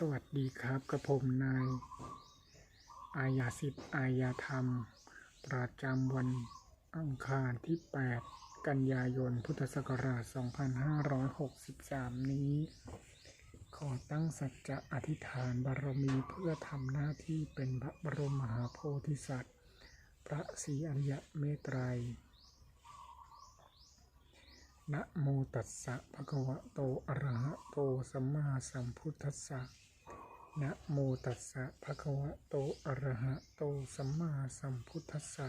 สวัสดีครับกระผมนาย อายาสิทธิ์อายาธรรม ประจำวันอังคารที่ 8 กันยายนพุทธศักราช 2563 นี้ ขอตั้งสัจจะอธิษฐานบารมีเพื่อทำหน้าที่เป็นพระบรมมหาโพธิสัตว์ พระศรีอริยเมตไตรนะโมตัสสะภะคะวะโต อะระหะโต สัมมาสัมพุทธัสสะ นะโมตัสสะภะคะวะโตอะระหะโตสัมมาสัมพุทธัสสะ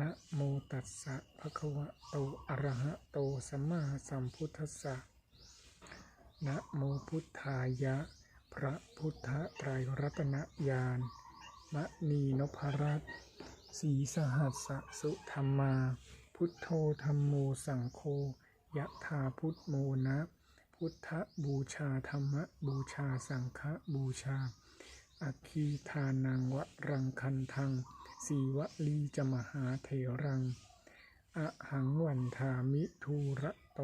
นะโมตัสสะภะคะวะโตอะระหะโตสัมมาสัมพุทธัสสะนะโมพุทธายะ พระพุทธไตรรัตนญาณมณีนพรัตน์ศรีสหัสสะสุธรรมา พุทโธธรรมโมสังโฆยะธาพุทโมนะ พุทธบูชาธรรมบูชาสังฆบูชา อัคคีทานังวรังคันทังสีวลีจมหาเถรังอะหังวันทามิทูระโต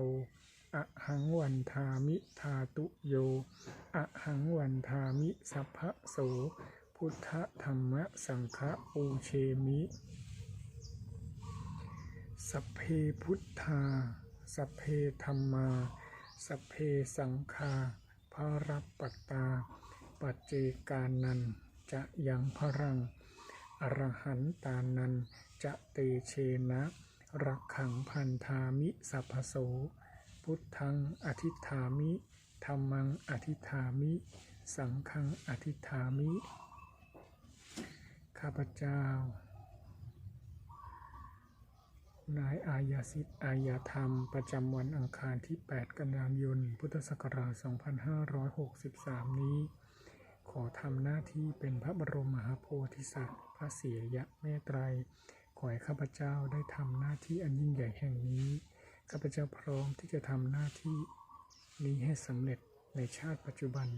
อะหังวันทามิทาตุโยอะหังวันทามิสัพพะโส พุทธธรรมสังฆปูเชมิ สัพเพพุทธา สัพเพธรรมา สเพสังฆาภารัปปตา ปัจเจกานัน จะยังพรัง อรหันตานัน จะเตเชนะรักขังพันธามิสัพโส พุทธังอธิษฐามิธรรมังอธิษฐามิ สังฆังอธิษฐามิ ข้าพเจ้า นายอายาสิทธิ์อายาธรรม ประจำวันอังคารที่ 8 กันยายน พุทธศักราช 2563 นี้ ขอทำหน้าที่เป็นพระบรมมหาโพธิสัตว์ พระศรีอริยะเมตไตร ขอให้ข้าพเจ้าได้ทำหน้าที่อันยิ่งใหญ่แห่งนี้ ข้าพเจ้าพร้อมที่จะทำหน้าที่นี้ให้สำเร็จในชาติปัจจุบัน